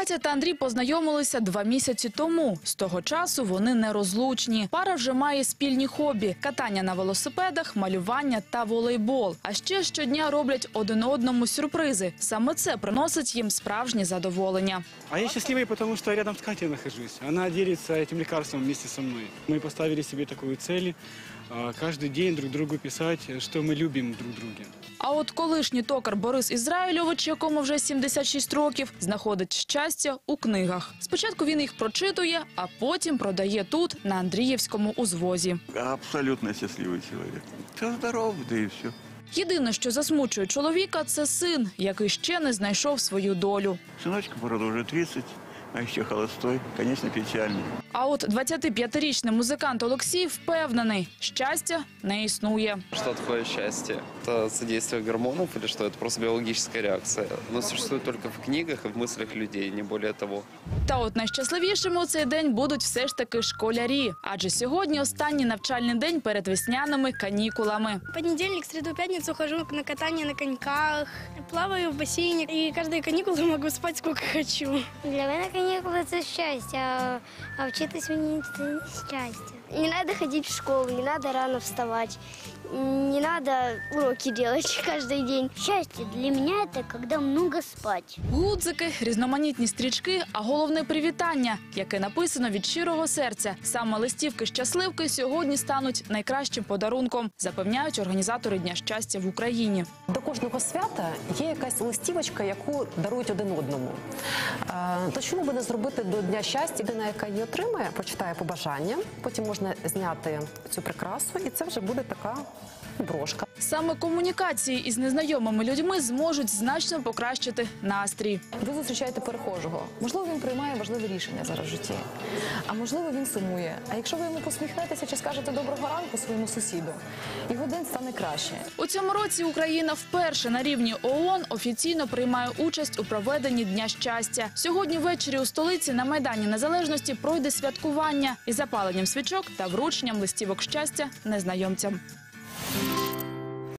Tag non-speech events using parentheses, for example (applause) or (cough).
Катя та Андрій познайомилися два місяці тому. З того часу вони нерозлучні. Пара вже має спільні хобі: катання на велосипедах, малювання та волейбол. А ще щодня роблять один одному сюрпризи. Саме це приносить їм справжнє задоволення. А я счастливый, потому что рядом с Катей нахожусь. Она делится этим лекарством вместе со мной. Мы поставили себе такую цель а, каждый день друг другу писать, что мы любим друг друга. А от колишній токар Борис Ізраїльович, якому вже 76 років, знаходить щастя у книгах. Спочатку він їх прочитує, а потім продає тут, на Андріївському узвозі. Абсолютно счастливый человек. Все здоров, да и все. Єдине, що засмучує чоловіка, це син, який ще не знайшов свою долю. Сыночка, правда, уже 30, а еще холостой. Конечно, печальный. А от 25-річний музикант Олексій впевнений, щастя не існує. Что такое счастье? Это содействие гормонов или что? Это просто биологическая реакция. Оно существует только в книгах и в мыслях людей, не более того. Та от найщасливішими у цей день будуть все ж таки школярі, адже сьогодні останній навчальний день перед весняними канікулами. Понедельник, среду, пятницу хожу на катание на коньках, плаваю в бассейне и каждые каникулы могу спать сколько хочу. Для мене канікули це щастя, а вчитись мені це не щастя. Не надо ходить в школу, не надо рано вставать, не надо уроки делать (laughs) каждый день. Счастье для меня это когда много спать. Гудзики, різноманітні стрічки, а головне привітання, яке написано від щирого серця. Саме листівки щасливки сьогодні стануть найкращим подарунком, запевняють організатори Дня щастя в Україні. До кожного свята є якась листівочка, яку дарують один одному. Е, То чому би не зробити до Дня щастя? Людина, яка її отримає, прочитає побажання, потім можна зняти цю прикрасу, і це вже буде така брошка. Саме комунікації із незнайомими людьми зможуть значно покращити настрій. Ви зустрічаєте перехожого. Можливо, він приймає важливе рішення зараз в житті, а можливо, він сумує. А якщо ви йому посміхнетеся чи скажете доброго ранку своєму сусіду, його день стане краще. У цьому році Україна вперше на рівні ООН офіційно приймає участь у проведенні Дня щастя. Сьогодні ввечері у столиці на майдані Незалежності пройде святкування із запаленням свічок та врученням листівок щастя незнайомцям.